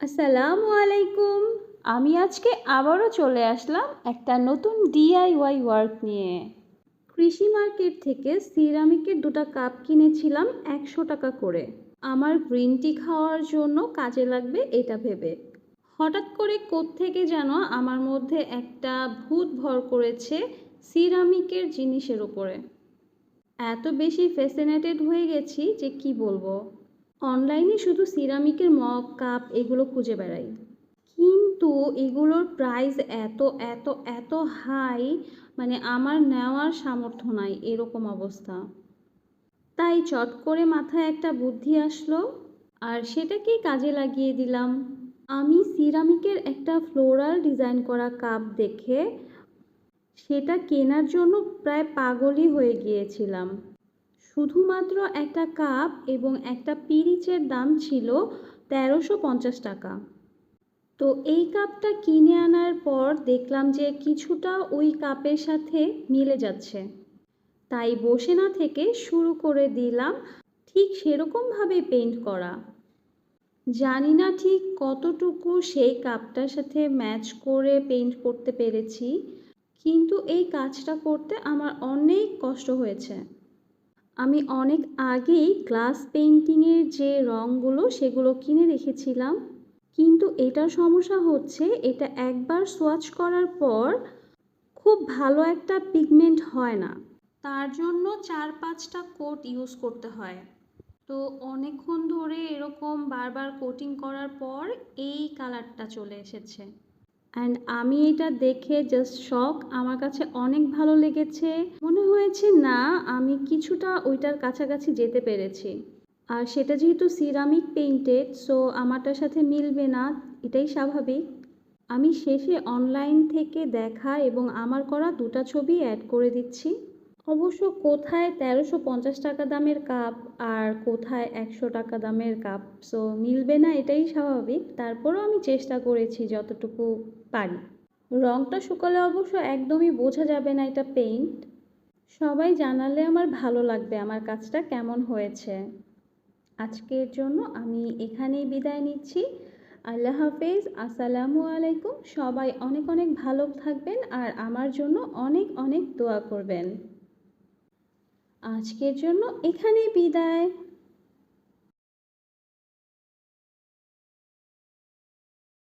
আসসালামু আলাইকুম। আমি আজকে আবারও চলে আসলাম একটা নতুন ডিআইওয়াই ওয়ার্ক নিয়ে। কৃষি মার্কেট থেকে সিরামিকের দুটো কাপ কিনেছিলাম একশো টাকা করে। আমার গ্রিন টি খাওয়ার জন্য কাজে লাগবে এটা ভেবে। হঠাৎ করে কোত্থেকে যেন আমার মধ্যে একটা ভূত ভর করেছে সিরামিকের জিনিসের উপরে। এত বেশি ফ্যাসিনেটেড হয়ে গেছি যে কি বলব? অনলাইনে শুধু সিরামিকের মগ, কাপ এগুলো খুঁজে বেড়াই। কিন্তু এগুলোর প্রাইস এত এত এত হাই মানে আমার নেওয়ার সামর্থ্য নাই এরকম অবস্থা। তাই চট করে মাথায় একটা বুদ্ধি আসলো, আর সেটাকেই কাজে লাগিয়ে দিলাম। আমি সিরামিকের একটা ফ্লোরাল ডিজাইন করা কাপ দেখে সেটা কেনার জন্য প্রায় পাগলই হয়ে গিয়েছিলাম। শুধুমাত্র একটা কাপ এবং একটা পিরিচের দাম ছিল তেরোশো পঞ্চাশ টাকা। তো এই কাপটা কিনে আনার পর দেখলাম যে কিছুটা ওই কাপের সাথে মিলে যাচ্ছে। তাই বসে না থেকে শুরু করে দিলাম ঠিক সেরকমভাবে পেইন্ট করা। জানি না ঠিক কতটুকু সেই কাপটার সাথে ম্যাচ করে পেইন্ট করতে পেরেছি, কিন্তু এই কাজটা করতে আমার অনেক কষ্ট হয়েছে। আমি অনেক আগেই গ্লাস পেন্টিংয়ের যে রঙগুলো সেগুলো কিনে রেখেছিলাম। কিন্তু এটার সমস্যা হচ্ছে এটা একবার সোয়াচ করার পর খুব ভালো একটা পিগমেন্ট হয় না। তার জন্য চার পাঁচটা কোট ইউজ করতে হয়। তো অনেকক্ষণ ধরে এরকম বারবার কোটিং করার পর এই কালারটা চলে এসেছে। অ্যান্ড আমি এটা দেখে জাস্ট শখ আমার কাছে অনেক ভালো লেগেছে। মনে হয়েছে, না, আমি কিছুটা ওইটার কাছাকাছি যেতে পেরেছি। আর সেটা যেহেতু সিরামিক পেইন্টেড সো আমারটার সাথে মিলবে না, এটাই স্বাভাবিক। আমি শেষে অনলাইন থেকে দেখা এবং আমার করা দুটা ছবি অ্যাড করে দিচ্ছি। অবশ্য কোথায় তেরোশো পঞ্চাশ টাকা দামের কাপ আর কোথায় একশো টাকা দামের কাপ সো মিলবে না এটাই স্বাভাবিক। তারপরেও আমি চেষ্টা করেছি যতটুকু পারি। রঙটা শুকালে অবশ্য একদমই বোঝা যাবে না এটা পেইন্ট সবাই জানালে আমার ভালো লাগবে আমার কাজটা কেমন হয়েছে। আজকের জন্য আমি এখানেই বিদায় নিচ্ছি। আল্লাহ হাফেজ, আসসালামু আলাইকুম। সবাই অনেক অনেক ভালো থাকবেন আর আমার জন্য অনেক অনেক দোয়া করবেন। আজকের জন্য এখানেই বিদায়।